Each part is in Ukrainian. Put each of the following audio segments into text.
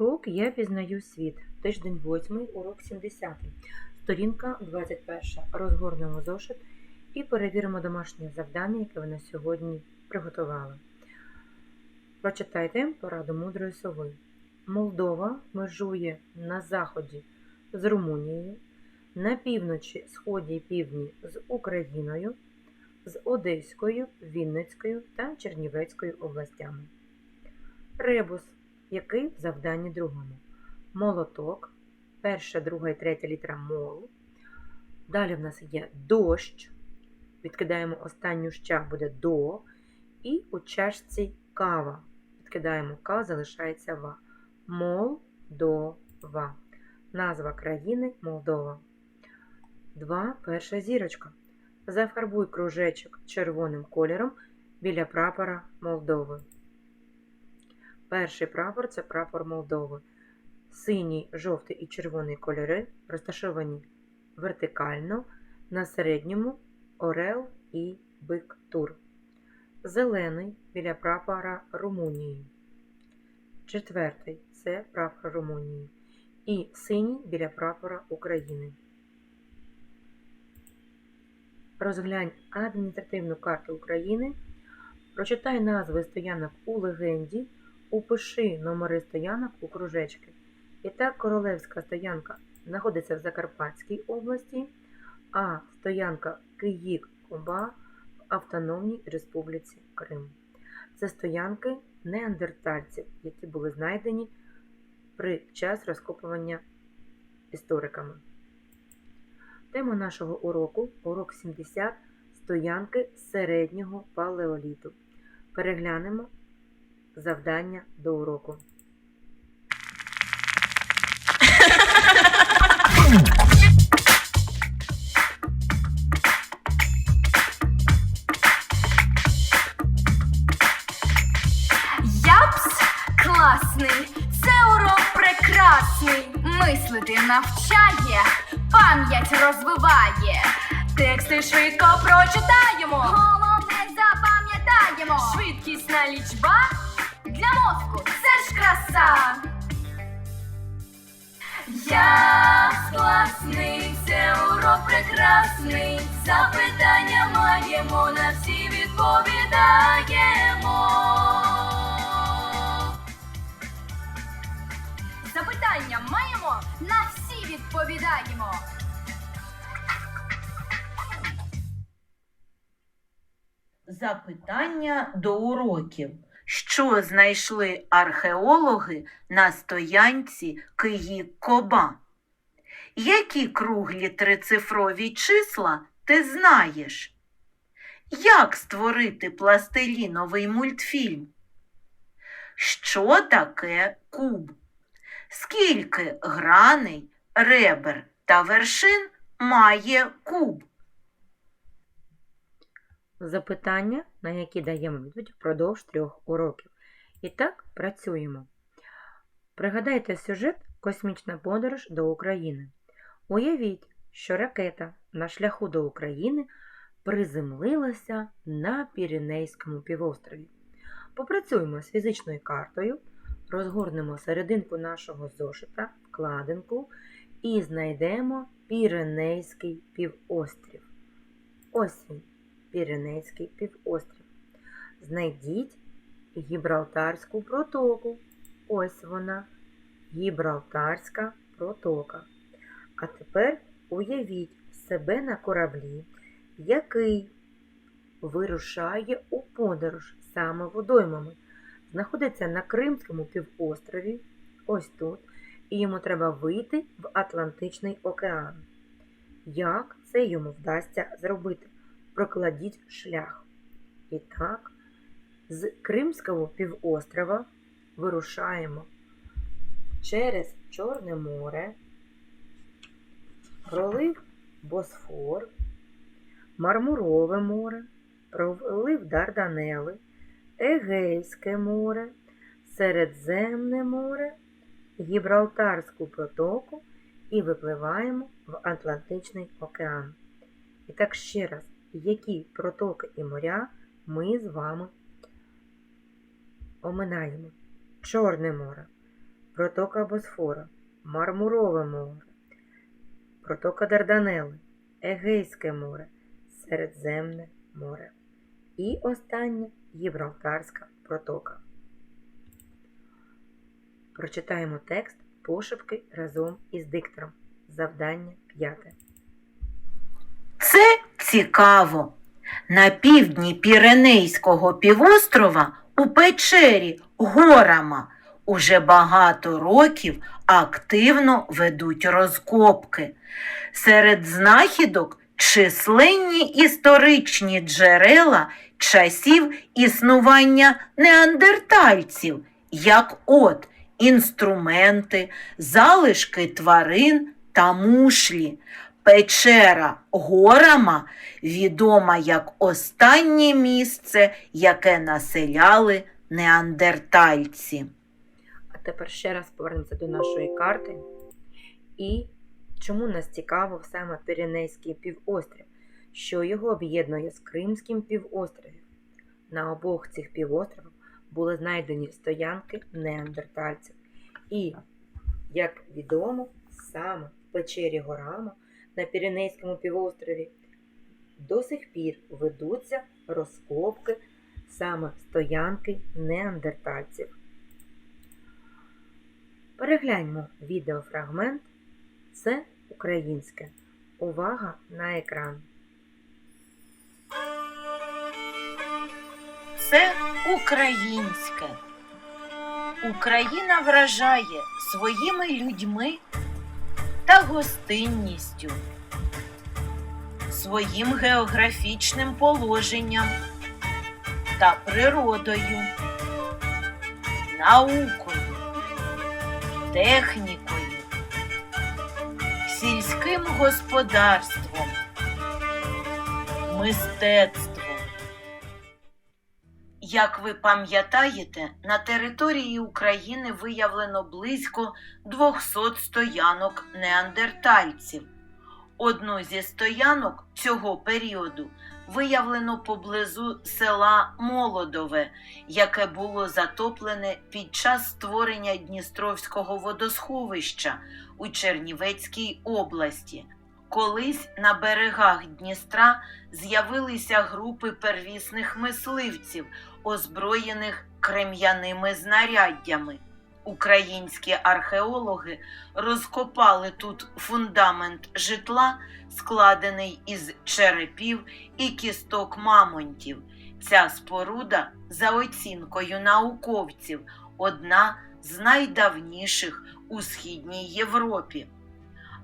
Урок Я пізнаю світ. Тиждень 8, урок 70. Сторінка 21. Розгорнемо зошит і перевіримо домашнє завдання, яке ви на сьогодні приготували. Прочитайте пораду мудрої сови. Молдова межує на заході з Румунією, на півночі, сході і півдні з Україною, з Одеською, Вінницькою та Чернівецькою областями. Ребус який в завданні другому. Молоток, перша, друга і третя літера мол. Далі в нас є дощ. Відкидаємо останню ща, буде до. І у чашці кава. Відкидаємо К, залишається ва. Молдова. Назва країни Молдова. 2. Перша зірочка. Зафарбуй кружечок червоним кольором біля прапора Молдови. Перший прапор це прапор Молдови. Синій, жовтий і червоний кольори розташовані вертикально, на середньому орел і бик тур. Зелений біля прапора Румунії. Четвертий це прапор Румунії. І синій біля прапора України. Розглянь адміністративну карту України. Прочитай назви стоянок у легенді. Упиши номери стоянок у кружечки. І так, королевська стоянка знаходиться в Закарпатській області, а стоянка Київ-Коба в Автономній Республіці Крим. Це стоянки неандертальців, які були знайдені при час розкопування істориками. Тема нашого уроку урок 70 стоянки середнього палеоліту. Переглянемо завдання до уроку. Япс класний, це урок прекрасний. Мислити навчає, пам'ять розвиває. Тексти швидко прочитаємо. Головне запам'ятаємо. Швидкісна лічба для мозку це ж краса. Япс класний, це урок прекрасний. Запитання маємо, на всі відповідаємо. Запитання маємо, на всі відповідаємо. Запитання до уроків. Що знайшли археологи на стоянці Київ-Коба? Які круглі трицифрові числа ти знаєш? Як створити пластиліновий мультфільм? Що таке куб? Скільки граней, ребер та вершин має куб? Запитання, на які даємо відповідь впродовж трьох уроків. І так працюємо. Пригадайте сюжет Космічна подорож до України. Уявіть, що ракета на шляху до України приземлилася на Піренейському півострові. Попрацюємо з фізичною картою, розгорнемо серединку нашого зошита, вкладинку і знайдемо Піренейський півострів. Ось він. Піренейський півострів. Знайдіть Гібралтарську протоку. Ось вона, Гібралтарська протока. А тепер уявіть себе на кораблі, який вирушає у подорож саме водоймами. Знаходиться на Кримському півострові, ось тут, і йому треба вийти в Атлантичний океан. Як це йому вдасться зробити? Прокладіть шлях. І так, з Кримського півострова вирушаємо через Чорне море, пролив Босфор, Мармурове море, пролив Дарданели, Егейське море, Середземне море, Гібралтарську протоку і випливаємо в Атлантичний океан. І так ще раз які протоки і моря ми з вами оминаємо. Чорне море протока Босфора, Мармурове море, протока Дарданели, Егейське море, Середземне море. І останнє Гібралтарська протока. Прочитаємо текст пошепки разом із диктором. Завдання п'яте. Цікаво. На півдні Піренейського півострова у печері Горама уже багато років активно ведуть розкопки. Серед знахідок численні історичні джерела часів існування неандертальців, як от інструменти, залишки тварин та мушлі. Печера Горама відома як останнє місце, яке населяли неандертальці. А тепер ще раз повернемося до нашої карти. І чому нас цікавив саме Піренейський півострів, що його об'єднує з Кримським півостровом. На обох цих півостровах були знайдені стоянки неандертальців. І, як відомо, саме в печері Горама на Піренейському півострові до сих пір ведуться розкопки саме стоянки неандертальців. Перегляньмо відеофрагмент. Це українське. Увага на екран. Це українське. Україна вражає своїми людьми та гостинністю, своїм географічним положенням та природою, наукою, технікою, сільським господарством, мистецтвом. Як ви пам'ятаєте, на території України виявлено близько 200 стоянок неандертальців. Одну зі стоянок цього періоду виявлено поблизу села Молодове, яке було затоплене під час створення Дністровського водосховища у Чернівецькій області. Колись на берегах Дністра з'явилися групи первісних мисливців, озброєних крем'яними знаряддями. Українські археологи розкопали тут фундамент житла, складений із черепів і кісток мамонтів. Ця споруда, за оцінкою науковців, одна з найдавніших у східній Європі.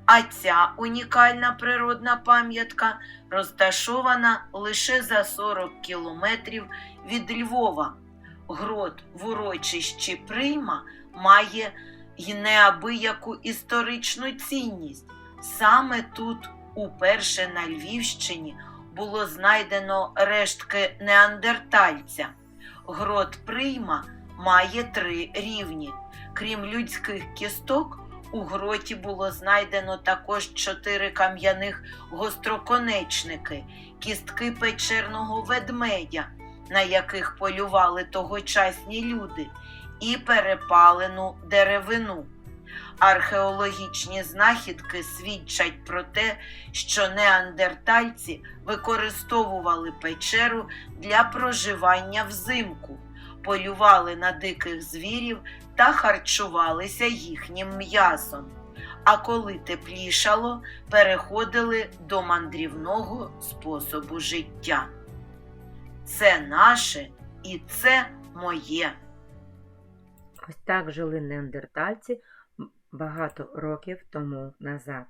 А ця унікальна природна пам'ятка розташована лише за 40 кілометрів від Львова. Грот в урочищі Прийма має й неабияку історичну цінність. Саме тут, уперше на Львівщині, було знайдено рештки неандертальця. Грот Прийма має три рівні. Крім людських кісток, у гроті було знайдено також чотири кам'яних гостроконечники, кістки печерного ведмедя, на яких полювали тогочасні люди, і перепалену деревину. Археологічні знахідки свідчать про те, що неандертальці використовували печеру для проживання взимку, полювали на диких звірів та харчувалися їхнім м'ясом. А коли теплішало, переходили до мандрівного способу життя. Це наше і це моє. Ось так жили неандертальці багато років тому назад.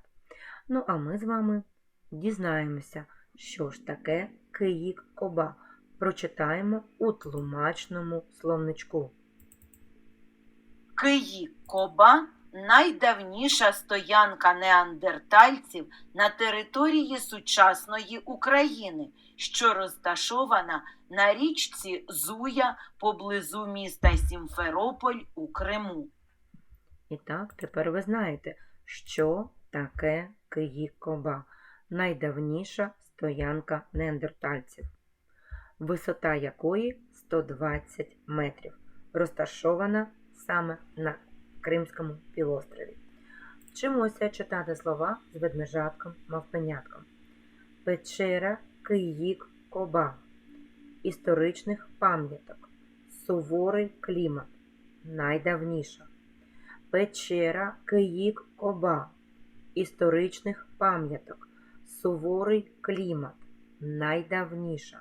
Ну а ми з вами дізнаємося, що ж таке киїк коба. Прочитаємо у тлумачному словничку. Київ-Коба найдавніша стоянка неандертальців на території сучасної України, що розташована на річці Зуя поблизу міста Сімферополь у Криму. І так, тепер ви знаєте, що таке Київ-Коба, найдавніша стоянка неандертальців, висота якої 120 метрів, розташована саме на Кримському півострові. Вчимося читати слова з ведмежатком мавпенятком. Печера, Киїк, Коба. Історичних пам'яток. Суворий клімат. Найдавніша. Печера, Киїк, Коба. Історичних пам'яток. Суворий клімат. Найдавніша.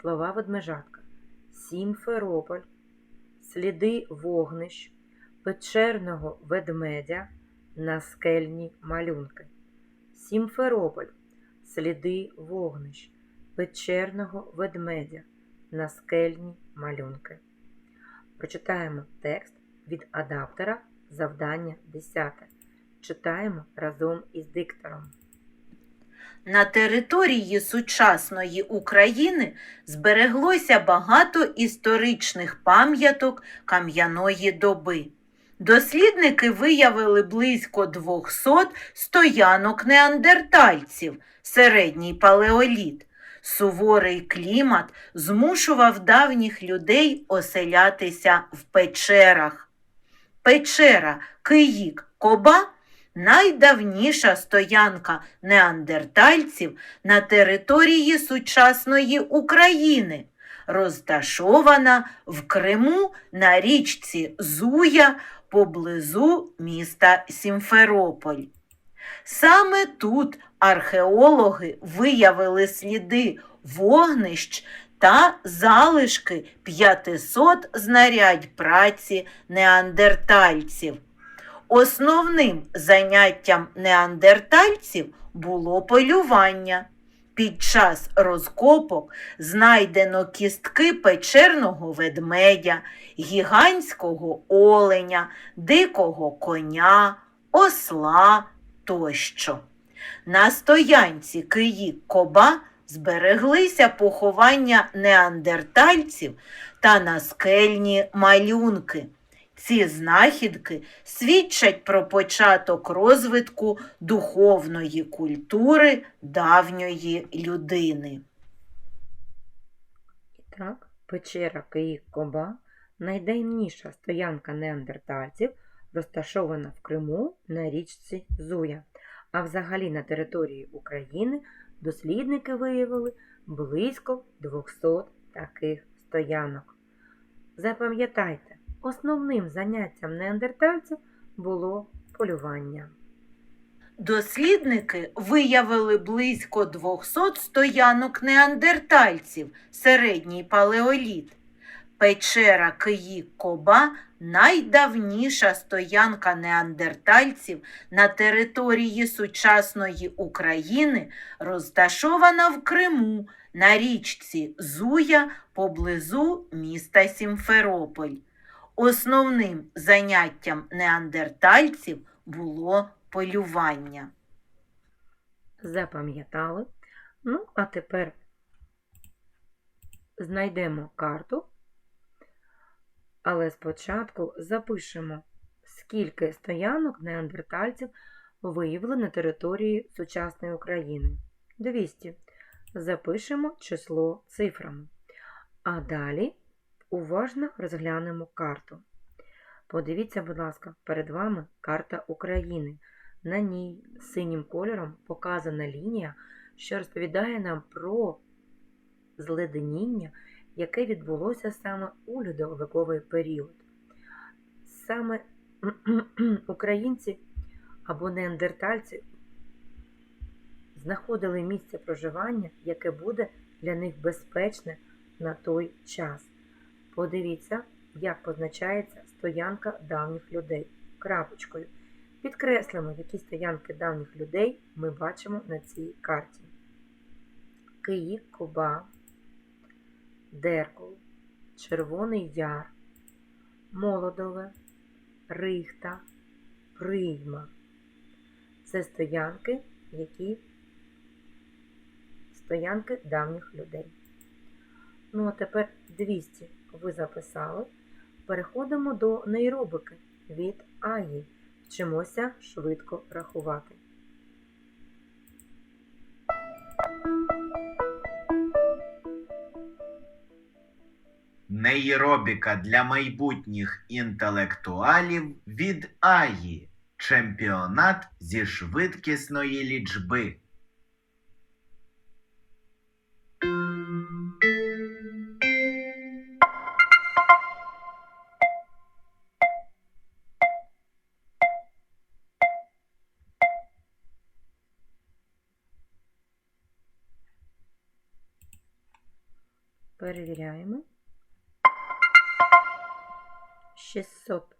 Слова ведмежатка. Сімферополь. Сліди вогнищ. Печерного ведмедя. Наскельні малюнки. Сімферополь. Сліди вогнищ. Печерного ведмедя. Наскельні малюнки. Прочитаємо текст від адаптера завдання 10. Читаємо разом із диктором. На території сучасної України збереглося багато історичних пам'яток кам'яної доби. Дослідники виявили близько 200 стоянок неандертальців, середній палеоліт. Суворий клімат змушував давніх людей оселятися в печерах. Печера Киїк Коба найдавніша стоянка неандертальців на території сучасної України, розташована в Криму на річці Зуя поблизу міста Сімферополь. Саме тут археологи виявили сліди вогнищ та залишки 500 знарядь праці неандертальців. Основним заняттям неандертальців було полювання. Під час розкопок знайдено кістки печерного ведмедя, гігантського оленя, дикого коня, осла тощо. На стоянці Киїк Коба збереглися поховання неандертальців та наскельні малюнки. Ці знахідки свідчать про початок розвитку духовної культури давньої людини. І так, печера Киїк Коба найдавніша стоянка неандертальців, розташована в Криму на річці Зуя. А взагалі на території України дослідники виявили близько 200 таких стоянок. Запам'ятайте, основним заняттям неандертальців було полювання. Дослідники виявили близько 200 стоянок неандертальців, середній палеоліт. Печера Киїк Коба найдавніша стоянка неандертальців на території сучасної України, розташована в Криму на річці Зуя поблизу міста Сімферополь. Основним заняттям неандертальців було полювання. Запам'ятали? Ну, а тепер знайдемо карту, але спочатку запишемо, скільки стоянок неандертальців виявили на території сучасної України. 200. Запишемо число цифрами. А далі уважно розглянемо карту. Подивіться, будь ласка, перед вами карта України. На ній синім кольором показана лінія, що розповідає нам про зледеніння, яке відбулося саме у льодовиковий період. Саме українці або неандертальці знаходили місце проживання, яке буде для них безпечне на той час. Подивіться, як позначається стоянка давніх людей крапочкою. Підкреслимо, які стоянки давніх людей ми бачимо на цій карті. Київ, Коба, Деркул, Червоний Яр, Молодове, Рихта, Прийма. Це стоянки, які стоянки давніх людей. Ну, а тепер 200 ви записали. Переходимо до нейробики від Аї. Вчимося швидко рахувати. Нейробіка для майбутніх інтелектуалів від Аї. Чемпіонат зі швидкісної лічби. Перевіряємо. 600.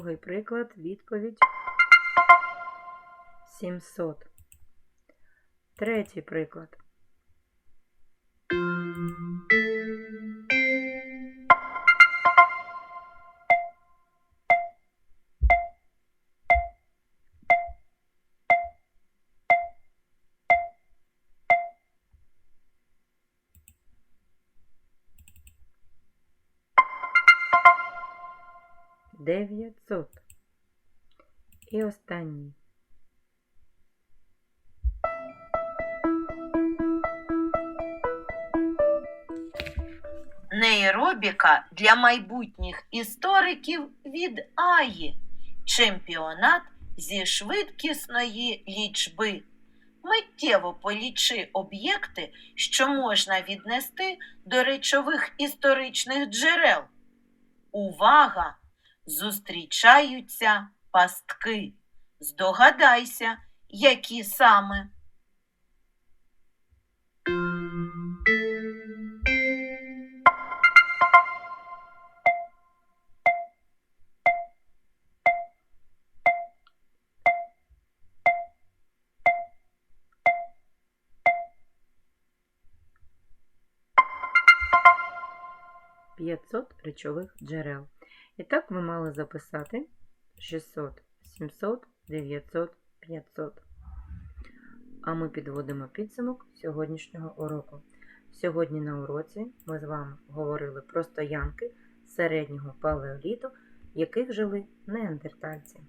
Другий приклад, відповідь 700. Третій приклад. Дев'ятсот. І останній. Нейробіка для майбутніх істориків від Аї. Чемпіонат зі швидкісної лічби. Миттєво полічи об'єкти, що можна віднести до речових історичних джерел. Увага! Зустрічаються пастки. Здогадайся, які саме. – 500 речових джерел. І так ми мали записати 600, 700, 900, 500. А ми підводимо підсумок сьогоднішнього уроку. Сьогодні на уроці ми з вами говорили про стоянки середнього палеоліту, в яких жили неандертальці.